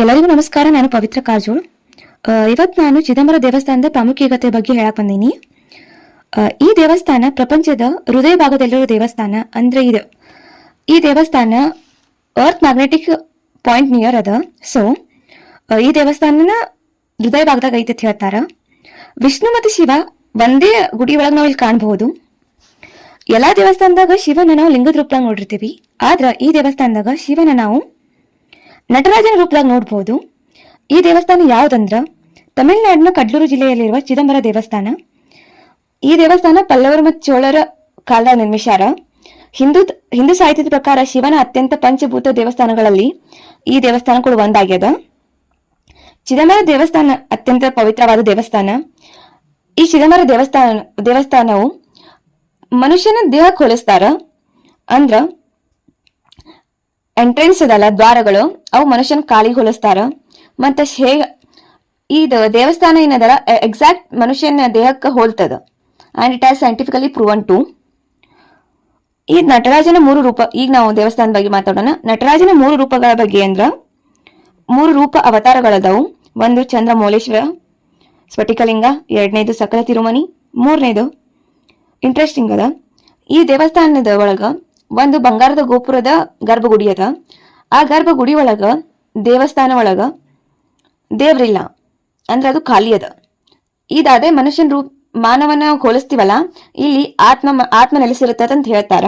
ಎಲ್ಲರಿಗೂ ನಮಸ್ಕಾರ. ನಾನು ಪವಿತ್ರ ಕಾರಜೋಳ್ ಇವತ್ತು ನಾನು ಚಿದಂಬರ ದೇವಸ್ಥಾನದ ಪ್ರಾಮುಖ್ಯತೆ ಬಗ್ಗೆ ಹೇಳಕ್ ಬಂದೀನಿ. ಈ ದೇವಸ್ಥಾನ ಪ್ರಪಂಚದ ಹೃದಯ ಭಾಗದಲ್ಲಿರೋ ದೇವಸ್ಥಾನ ಅಂದ್ರೆ ಇದು. ಈ ದೇವಸ್ಥಾನ ಅರ್ತ್ ಮ್ಯಾಗ್ನೆಟಿಕ್ ಪಾಯಿಂಟ್ ನಿಯರ್ ಅದ. ಸೊ ಈ ದೇವಸ್ಥಾನನ ಹೃದಯ ಭಾಗದಾಗ ಐತೆ ಅಂತ ಹೇಳ್ತಾರ. ವಿಷ್ಣು ಮತ್ತು ಶಿವ ಒಂದೇ ಗುಡಿ ಒಳಗೆ ನಾವು ಇಲ್ಲಿ ಕಾಣಬಹುದು. ಎಲ್ಲಾ ದೇವಸ್ಥಾನದಾಗ ಶಿವನ ನಾವು ಲಿಂಗದ ರೂಪದಾಗ ನೋಡಿರ್ತೀವಿ. ಆದ್ರ ಈ ದೇವಸ್ಥಾನದಾಗ ಶಿವನ ನಾವು ನಟರಾಜನ ರೂಪದಾಗ ನೋಡಬಹುದು ಈ ದೇವಸ್ಥಾನ ಯಾವ್ದಂದ್ರ? ತಮಿಳುನಾಡಿನ ಕಡ್ಲೂರು ಜಿಲ್ಲೆಯಲ್ಲಿರುವ ಚಿದಂಬರ ದೇವಸ್ಥಾನ. ಈ ದೇವಸ್ಥಾನ ಪಲ್ಲವರು ಮತ್ತು ಚೋಳರ ಕಾಲದಾಗ ನಿರ್ಮಿಸ್ಯಾರ ಹಿಂದೂ ಹಿಂದೂ ಸಾಹಿತ್ಯದ ಪ್ರಕಾರ ಶಿವನ ಅತ್ಯಂತ ಪಂಚಭೂತ ದೇವಸ್ಥಾನಗಳಲ್ಲಿ ಈ ದೇವಸ್ಥಾನ ಕೂಡ ಒಂದಾಗ್ಯದ. ಚಿದಂಬರ ದೇವಸ್ಥಾನ ಅತ್ಯಂತ ಪವಿತ್ರವಾದ ದೇವಸ್ಥಾನ. ಈ ಚಿದಂಬರ ದೇವಸ್ಥಾನ, ದೇವಸ್ಥಾನವು ಮನುಷ್ಯನ ದೇಹ ಕೊಲಿಸ್ತಾರ ಅಂದ್ರ ಎಂಟ್ರೆನ್ಸ್ ಅದಲ್ಲ ದ್ವಾರಗಳು, ಅವು ಮನುಷ್ಯನ ಕಾಲಿಗೆ ಹೋಲಿಸ್ತಾರ. ಮತ್ತೆ ಹೇ ಇದು ದೇವಸ್ಥಾನ ಏನದಲ್ಲ ಎಕ್ಸಾಕ್ಟ್ ಮನುಷ್ಯನ ದೇಹಕ್ಕೆ ಹೋಲ್ತದ. And it is scientifically proven to ಈ ನಟರಾಜನ ಮೂರು ರೂಪ, ಈಗ ನಾವು ದೇವಸ್ಥಾನದ ಬಗ್ಗೆ ಮಾತಾಡೋಣ. ನಟರಾಜನ ಮೂರು ರೂಪಗಳ ಬಗ್ಗೆ ಅಂದ್ರ, ಮೂರು ರೂಪ ಅವತಾರಗಳದವು. ಒಂದು ಚಂದ್ರ ಮೌಲೇಶ್ವರ ಸ್ಫಟಿಕಲಿಂಗ, ಎರಡನೇದು ಸಕಲ ತಿರುಮನಿ, ಮೂರನೇದು ಇಂಟ್ರೆಸ್ಟಿಂಗ್ ಅದ. ಈ ದೇವಸ್ಥಾನದ ಒಳಗ ಒಂದು ಬಂಗಾರದ ಗೋಪುರದ ಗರ್ಭಗುಡಿ ಅದ ಆ ಗರ್ಭಗುಡಿ ಒಳಗ ದೇವಸ್ಥಾನ ಒಳಗ ದೇವ್ರಿಲ್ಲ. ಅಂದ್ರೆ ಅದು ಖಾಲಿ ಅದ ಇದಾದೆ ಮನುಷ್ಯನ ರೂಪ ಮಾನವನ ಹೋಲಿಸ್ತೀವಲ್ಲ, ಇಲ್ಲಿ ಆತ್ಮ ಆತ್ಮ ನೆಲೆಸಿರುತ್ತೆ ಅಂತ ಹೇಳ್ತಾರ.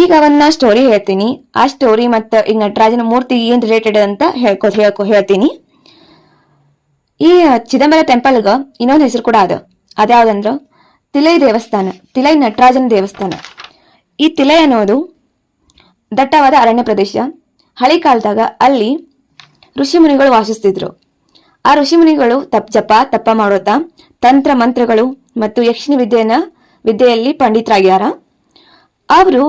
ಈಗ ಅವನ್ನ ಸ್ಟೋರಿ ಹೇಳ್ತೀನಿ. ಆ ಸ್ಟೋರಿ ಮತ್ತು ಈಗ ನಟರಾಜನ ಮೂರ್ತಿ ಏನ್ ರಿಲೇಟೆಡ್ ಅಂತ ಹೇಳ್ಕೊ, ಹೇಳ್ಕೋ, ಹೇಳ್ತೀನಿ. ಈ ಚಿದಂಬರ ಟೆಂಪಲ್ಗ ಇನ್ನೊಂದು ಹೆಸರು ಕೂಡ ಅದ. ಅದ್ಯಾವ್ದಂದ್ರ? ತಿಲೈ ದೇವಸ್ಥಾನ, ತಿಲೈ ನಟರಾಜನ ದೇವಸ್ಥಾನ. ಈ ತಿಲೈ ಅನ್ನೋದು ದಟ್ಟವಾದ ಅರಣ್ಯ ಪ್ರದೇಶ. ಹಳೆ ಕಾಲದಾಗ ಅಲ್ಲಿ ಋಷಿಮುನಿಗಳು ವಾಸಿಸ್ತಿದ್ರು. ಆ ಋಷಿಮುನಿಗಳು ತಪ್, ಜಪ ತಪ್ಪ ಮಾಡೋತ ತಂತ್ರ ಮಂತ್ರಗಳು ಮತ್ತು ಯಕ್ಷಿಣಿ ವಿದ್ಯೆಯನ್ನ, ವಿದ್ಯೆಯಲ್ಲಿ ಪಂಡಿತರಾಗ್ಯಾರ. ಅವರು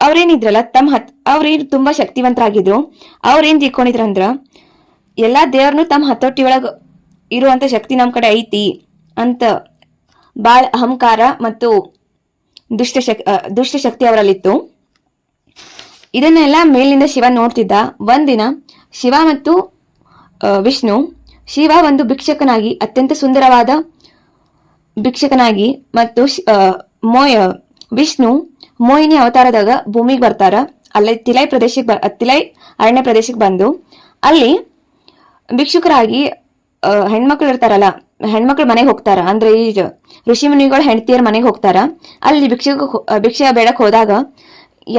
ಅವ್ರೇನಿದ್ರಲ್ಲ, ತಮ್ಮ ಹತ್, ಅವ್ರೇನು ತುಂಬಾ ಶಕ್ತಿವಂತರಾಗಿದ್ರು. ಅವ್ರೇನ್ ತಿಳ್ಕೊಂಡಿದ್ರಂದ್ರ, ಎಲ್ಲಾ ದೇವ್ರನ್ನೂ ತಮ್ಮ ಹತೋಟಿ ಒಳಗೆ ಇರುವಂತ ಶಕ್ತಿ ನಮ್ಮ ಕಡೆ ಐತಿ ಅಂತ ಬಾಳ ಅಹಂಕಾರ ಮತ್ತು ದುಷ್ಟ ದುಷ್ಟಶಕ್ತಿ ದುಷ್ಟ ಶಕ್ತಿ ಅವರಲ್ಲಿತ್ತು. ಇದನ್ನೆಲ್ಲ ಮೇಲಿಂದ ಶಿವ ನೋಡ್ತಿದ್ದ. ಒಂದಿನ ಶಿವ ಮತ್ತು ವಿಷ್ಣು ಶಿವ ಒಂದು ಭಿಕ್ಷಕನಾಗಿ, ಅತ್ಯಂತ ಸುಂದರವಾದ ಭಿಕ್ಷಕನಾಗಿ ಮತ್ತು ಮೋಯ, ವಿಷ್ಣು ಮೋಹಿನಿ ಅವತಾರದಾಗ ಭೂಮಿಗೆ ಬರ್ತಾರ. ಅಲ್ಲಿ ತಿಲೈ ಪ್ರದೇಶಕ್ಕೆ ಬ, ತಿಲೈ ಅರಣ್ಯ ಪ್ರದೇಶಕ್ಕೆ ಬಂದು ಅಲ್ಲಿ ಭಿಕ್ಷುಕರಾಗಿ ಹೆಣ್ಮಕ್ಳು ಇರ್ತಾರಲ್ಲ, ಹೆಣ್ಮಕ್ಳು ಮನೆಗೆ ಹೋಗ್ತಾರ. ಅಂದ್ರೆ ಈ ಋಷಿ ಮುನಿಗಳು ಹೆಂಡತಿಯರ್ ಮನೆಗೆ ಹೋಗ್ತಾರ. ಅಲ್ಲಿ ಭಿಕ್ಷೆ ಭಿಕ್ಷೆ ಬೇಡಕ್ ಹೋದಾಗ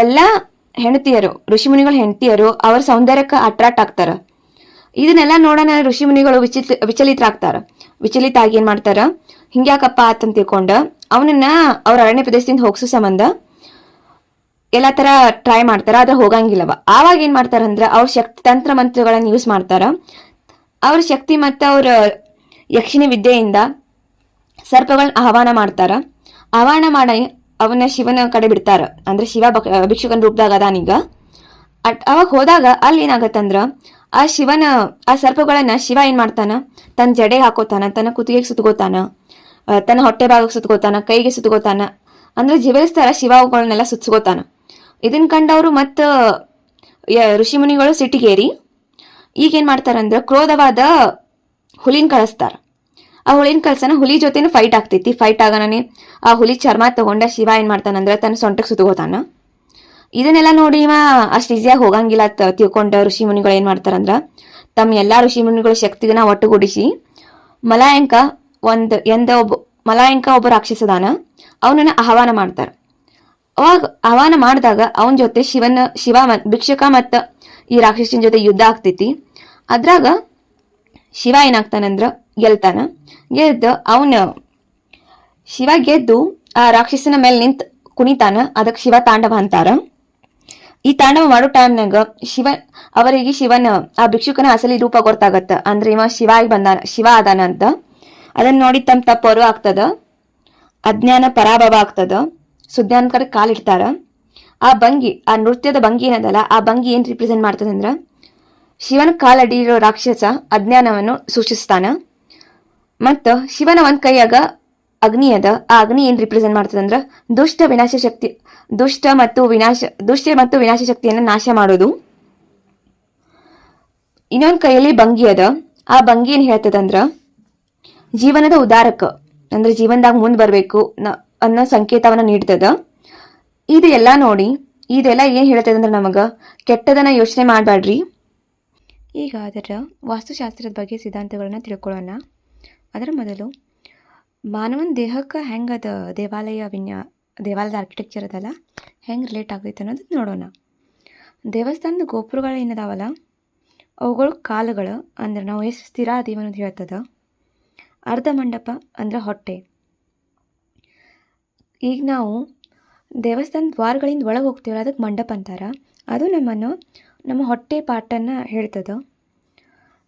ಎಲ್ಲಾ ಹೆಂಡತಿಯರು, ಋಷಿ ಮುನಿಗಳು ಹೆಂಡತಿಯರು ಅವ್ರ ಸೌಂದರ್ಯಕ್ಕೆ ಅಟ್ರಾಕ್ಟ್ ಆಗ್ತಾರ. ಇದನ್ನೆಲ್ಲ ನೋಡೋಣ ಋಷಿ ಮುನಿಗಳು ವಿಚಿತ್, ವಿಚಲಿತರಾಗ್ತಾರ. ವಿಚಲಿತ ಆಗಿ ಏನ್ ಮಾಡ್ತಾರ? ಹಿಂಗ್ಯಾಕಪ್ಪ ಆತಂತ ತಿಳ್ಕೊಂಡ, ಅವನನ್ನ ಅವ್ರ ಅರಣ್ಯ ಪ್ರದೇಶದಿಂದ ಹೋಗ್ಸೋ ಸಂಬಂಧ ಎಲ್ಲಾ ತರ ಟ್ರೈ ಮಾಡ್ತಾರ, ಆದ್ರೆ ಹೋಗಂಗಿಲ್ಲವ. ಆವಾಗ ಏನ್ ಮಾಡ್ತಾರ ಅಂದ್ರ ಅವ್ರ ಶಕ್ತಿ ತಂತ್ರ ಮಂತ್ರಗಳನ್ನ ಯೂಸ್ ಮಾಡ್ತಾರ. ಅವ್ರ ಶಕ್ತಿ ಮತ್ತು ಅವ್ರ ಯಕ್ಷಿಣಿ ವಿದ್ಯೆಯಿಂದ ಸರ್ಪಗಳನ್ನ ಆಹ್ವಾನ ಮಾಡ್ತಾರ. ಆಹ್ವಾನ ಮಾಡಿ ಅವನ ಶಿವನ ಕಡೆ ಬಿಡ್ತಾರ. ಅಂದ್ರೆ ಶಿವ ಭಿಕ್ಷುಕನ ರೂಪದಾಗ ಅದಾನೀಗ ಅಟ್, ಅವಾಗ ಹೋದಾಗ ಅಲ್ಲಿ ಏನಾಗತ್ತಂದ್ರ ಆ ಶಿವನ, ಆ ಸರ್ಪಗಳನ್ನ ಶಿವ ಏನ್ ಮಾಡ್ತಾನ? ತನ್ನ ಜಡೆ ಹಾಕೋತಾನ, ತನ್ನ ಕುತ್ತಿಗೆಗೆ ಸುತ್ತಗೋತಾನ ತನ್ನ ಹೊಟ್ಟೆ ಭಾಗಕ್ಕೆ ಸುತ್ತಗೋತಾನ ಕೈಗೆ ಸುತ್ತಗೋತಾನ ಅಂದ್ರೆ ಜಿವರಿಸ್ತಾರ ಶಿವ ಅವುಗಳನ್ನೆಲ್ಲ ಸುತ್ತಗೋತಾನ ಇದನ್ ಕಂಡವರು ಮತ್ತ ಋಷಿಮುನಿಗಳು ಸಿಟಿಗೇರಿ ಈಗ ಮಾಡ್ತಾರಂದ್ರೆ ಕ್ರೋಧವಾದ ಹುಲಿನ ಕಳಿಸ್ತಾರ. ಆ ಹುಲಿನ ಕಳ್ಸನ ಹುಲಿ ಜೊತೆನೂ ಫೈಟ್ ಆಗ್ತೈತಿ. ಫೈಟ್ ಆಗನೇ ಆ ಹುಲಿ ಚರ್ಮ ತಗೊಂಡ ಶಿವ ಏನು ಮಾಡ್ತಾನಂದ್ರ ತನ್ನ ಸೊಂಟಕ್ಕೆ ಸುತ್ತಗೋತಾನ ಇದನ್ನೆಲ್ಲ ನೋಡಿ ಇವ ಅಷ್ಟು ಈಸಿಯಾಗಿ ಹೋಗಂಗಿಲ್ಲ ತಿಳ್ಕೊಂಡ ಋಷಿ ಮುನಿಗಳು ಏನ್ ಮಾಡ್ತಾರಂದ್ರ ತಮ್ಮ ಎಲ್ಲಾ ಋಷಿ ಮುನಿಗಳ ಶಕ್ತಿಗನ ಒಟ್ಟುಗೂಡಿಸಿ ಮಲಾಯಂಕ ಒಂದ್ ಎಂದ ಒಬ್ಬ ಮಲಾಯಂಕ ಒಬ್ಬ ರಾಕ್ಷಸದಾನ ಅವನನ್ನ ಆಹ್ವಾನ ಮಾಡ್ತಾರ. ಅವಾಗ ಆಹ್ವಾನ ಮಾಡಿದಾಗ ಅವನ ಜೊತೆ ಶಿವನ ಶಿವ ಭಿಕ್ಷಕ ಮತ್ತ ಈ ರಾಕ್ಷಸಿನ ಜೊತೆ ಯುದ್ಧ ಆಗ್ತೈತಿ. ಅದ್ರಾಗ ಶಿವ ಏನಾಗ್ತಾನಂದ್ರ ಗೆಲ್ತಾನ. ಗೆದ್ದು ಅವನ ಶಿವ ಗೆದ್ದು ಆ ರಾಕ್ಷಸನ ಮೇಲೆ ನಿಂತ ಕುಣಿತಾನ. ಅದಕ್ಕೆ ಶಿವ ತಾಂಡವ ಅಂತಾರ. ಈ ತಾಂಡವ ಮಾಡೋ ಟೈಮ್ನಾಗ ಶಿವ, ಅವರಿಗೆ ಶಿವನ, ಆ ಭಿಕ್ಷುಕನ ಅಸಲಿ ರೂಪ ಗೊತ್ತಾಗತ್ತ. ಅಂದ್ರೆ ಇವ ಶಿವ ಬಂದಾನ, ಶಿವ ಅದಾನ ಅಂತ. ಅದನ್ನ ನೋಡಿ ತಮ್ಮ ತಪ್ಪರು ಆಗ್ತದ. ಅಜ್ಞಾನ ಪರಾಭವ ಆಗ್ತದ. ಸುಜ್ಞಾನ ಕಡೆ ಕಾಲಿಡ್ತಾರ. ಆ ಭಂಗಿ, ಆ ನೃತ್ಯದ ಭಂಗಿ ಏನದಲ್ಲ, ಆ ಭಂಗಿ ಏನ್ ರಿಪ್ರೆಸೆಂಟ್ ಮಾಡ್ತದಂದ್ರ? ಶಿವನ ಕಾಲಡಿ ಇರೋ ರಾಕ್ಷಸ ಅಜ್ಞಾನವನ್ನು ಸೂಚಿಸ್ತಾನ ಮತ್ತು ಶಿವನ ಒಂದು ಕೈಯಾಗ ಅಗ್ನಿ ಅದ, ಆ ಅಗ್ನಿ ಏನ್ ರಿಪ್ರೆಸೆಂಟ್ ಮಾಡ್ತದಂದ್ರ? ದುಷ್ಟ ವಿನಾಶ ಶಕ್ತಿ, ದುಷ್ಟ ಮತ್ತು ವಿನಾಶ, ದುಷ್ಟ ಮತ್ತು ವಿನಾಶ ಶಕ್ತಿಯನ್ನ ನಾಶ ಮಾಡೋದು. ಇನ್ನೊಂದು ಕೈಯಲ್ಲಿ ಭಂಗಿ ಅದ, ಆ ಭಂಗಿ ಏನು ಹೇಳ್ತದಂದ್ರ? ಜೀವನದ ಉದಾರಕ, ಅಂದ್ರೆ ಜೀವನದಾಗ ಮುಂದೆ ಬರಬೇಕು ನ ಅನ್ನೋ ಸಂಕೇತವನ್ನ ನೀಡ್ತದ. ಇದೆಲ್ಲ ನೋಡಿ, ಇದೆಲ್ಲ ಏನು ಹೇಳ್ತದೆ ಅಂದ್ರೆ ನಮಗೆ ಕೆಟ್ಟದನ್ನು ಯೋಚನೆ ಮಾಡಬೇಡ್ರಿ ಈಗ ಅದರ ವಾಸ್ತುಶಾಸ್ತ್ರದ ಬಗ್ಗೆ ಸಿದ್ಧಾಂತಗಳನ್ನ ತಿಳ್ಕೊಳ್ಳೋಣ. ಅದರ ಮೊದಲು, ಮಾನವನ ದೇಹಕ್ಕೆ ಹೆಂಗೆ ಅದ ದೇವಾಲಯ ವಿನ್ಯಾ, ದೇವಾಲಯದ ಆರ್ಕಿಟೆಕ್ಚರ್ ಅದಲ್ಲ, ಹೆಂಗೆ ರಿಲೇಟ್ ಆಗೈತೆ ಅನ್ನೋದು ನೋಡೋಣ. ದೇವಸ್ಥಾನದ ಗೋಪುರಗಳು ಏನದಾವಲ್ಲ, ಅವುಗಳು ಕಾಲುಗಳು, ಅಂದ್ರೆ ನಾವು ಎಷ್ಟು ಸ್ಥಿರ ಅದೀವಿ ಅನ್ನೋದು ಹೇಳ್ತದ. ಅರ್ಧ ಮಂಟಪ ಅಂದ್ರೆ ಹೊಟ್ಟೆ. ಈಗ ನಾವು ದೇವಸ್ಥಾನ ದ್ವಾರಗಳಿಂದ ಒಳಗೆ ಹೋಗ್ತೀವಲ್ಲ ಅದಕ್ಕೆ ಮಂಡಪ ಅಂತಾರೆ. ಅದು ನಮ್ಮನ್ನು, ನಮ್ಮ ಹೊಟ್ಟೆ ಪಾಟನ್ನು ಹೇಳ್ತದೆ.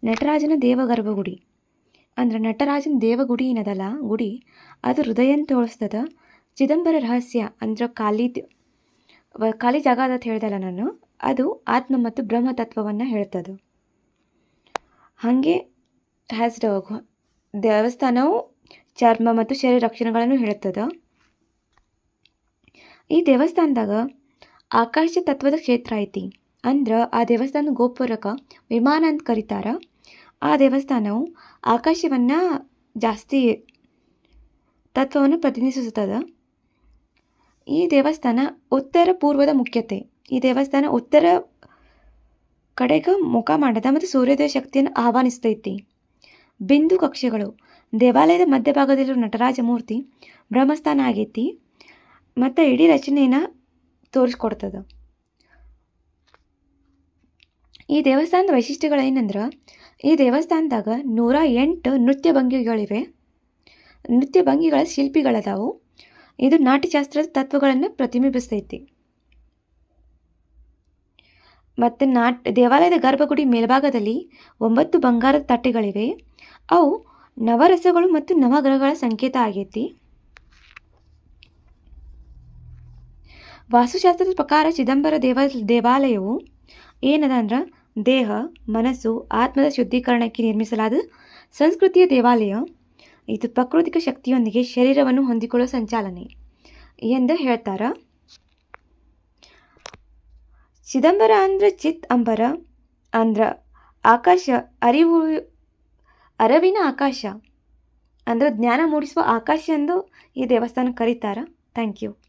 ನಟರಾಜನ ದೇವಗರ್ಭಗುಡಿ ಅಂದ್ರೆ ನಟರಾಜನ ದೇವಗುಡಿ ಏನದಲ್ಲ, ಗುಡಿ. ಅದು ಹೃದಯನ ತೋರಿಸ್ತದ ಚಿದಂಬರ ರಹಸ್ಯ, ಅಂದ್ರೆ ಖಾಲಿ ಖಾಲಿ ಜಾಗ ಅಂತ ಹೇಳ್ದಲ್ಲ ನಾನು. ಅದು ಆತ್ಮ ಮತ್ತು ಬ್ರಹ್ಮ ತತ್ವವನ್ನು ಹೇಳ್ತದೆ. ಹಾಗೆ ಹ್ಯಾಸ್ ದೇವಸ್ಥಾನವು ಚರ್ಮ ಮತ್ತು ಶರೀರ ರಕ್ಷಣೆಗಳನ್ನು ಹೇಳುತ್ತದೆ ಈ ದೇವಸ್ಥಾನದಾಗ ಆಕಾಶ ತತ್ವದ ಕ್ಷೇತ್ರ ಐತಿ. ಅಂದ್ರೆ ಆ ದೇವಸ್ಥಾನ ಗೋಪುರಕ್ಕೆ ವಿಮಾನ ಅಂತ ಕರೀತಾರ. ಆ ದೇವಸ್ಥಾನವು ಆಕಾಶವನ್ನು ಜಾಸ್ತಿ ತತ್ವವನ್ನು ಪ್ರತಿನಿಧಿಸುತ್ತದೆ. ಈ ದೇವಸ್ಥಾನ ಉತ್ತರ ಪೂರ್ವದ ಮುಖ್ಯತೆ. ಈ ದೇವಸ್ಥಾನ ಉತ್ತರ ಕಡೆಗೆ ಮುಖ ಮಾಡದ ಮತ್ತು ಸೂರ್ಯೋದಯ ಶಕ್ತಿಯನ್ನು ಆಹ್ವಾನಿಸ್ತೈತಿ. ಬಿಂದು ಕಕ್ಷೆಗಳು ದೇವಾಲಯದ ಮಧ್ಯಭಾಗದಲ್ಲಿರುವ ನಟರಾಜ ಮೂರ್ತಿ ಬ್ರಹ್ಮಸ್ಥಾನ ಆಗೈತಿ. ಮತ್ತು ಇಡೀ ರಚನೆಯನ್ನು ತೋರಿಸ್ಕೊಡ್ತದ. ಈ ದೇವಸ್ಥಾನದ ವೈಶಿಷ್ಟ್ಯಗಳೇನಂದ್ರೆ ಈ ದೇವಸ್ಥಾನದಾಗ ನೂರ ಎಂಟು ನೃತ್ಯ ಭಂಗಿಗಳಿವೆ. ನೃತ್ಯ ಭಂಗಿಗಳ ಶಿಲ್ಪಿಗಳದಾವು. ಇದು ನಾಟ್ಯಶಾಸ್ತ್ರದ ತತ್ವಗಳನ್ನು ಪ್ರತಿಬಿಂಬಿಸ್ತೈತಿ. ಮತ್ತು ನಾಟ್, ದೇವಾಲಯದ ಗರ್ಭಗುಡಿ ಮೇಲ್ಭಾಗದಲ್ಲಿ ಒಂಬತ್ತು ಬಂಗಾರದ ತಟ್ಟೆಗಳಿವೆ. ಅವು ನವರಸಗಳು ಮತ್ತು ನವಗ್ರಹಗಳ ಸಂಕೇತ ಆಗೈತಿ. ವಾಸ್ತುಶಾಸ್ತ್ರದ ಪ್ರಕಾರ ಚಿದಂಬರ ದೇವ, ದೇವಾಲಯವು ಏನದ ಅಂದ್ರೆ ದೇಹ, ಮನಸ್ಸು, ಆತ್ಮದ ಶುದ್ಧೀಕರಣಕ್ಕೆ ನಿರ್ಮಿಸಲಾದ ಸಂಸ್ಕೃತಿಯ ದೇವಾಲಯ. ಇದು ಪ್ರಾಕೃತಿಕ ಶಕ್ತಿಯೊಂದಿಗೆ ಶರೀರವನ್ನು ಹೊಂದಿಕೊಳ್ಳುವ ಸಂಚಾಲನೆ ಎಂದು ಹೇಳ್ತಾರೆ. ಚಿದಂಬರ ಅಂದ್ರೆ ಚಿತ್ ಅಂಬರ ಅಂದ್ರ ಆಕಾಶ, ಅರಿವು, ಅರವಿನ ಆಕಾಶ ಅಂದ್ರೆ ಜ್ಞಾನ ಮೂಡಿಸುವ ಆಕಾಶ ಎಂದು ಈ ದೇವಸ್ಥಾನ ಕರೀತಾರ. Thank you.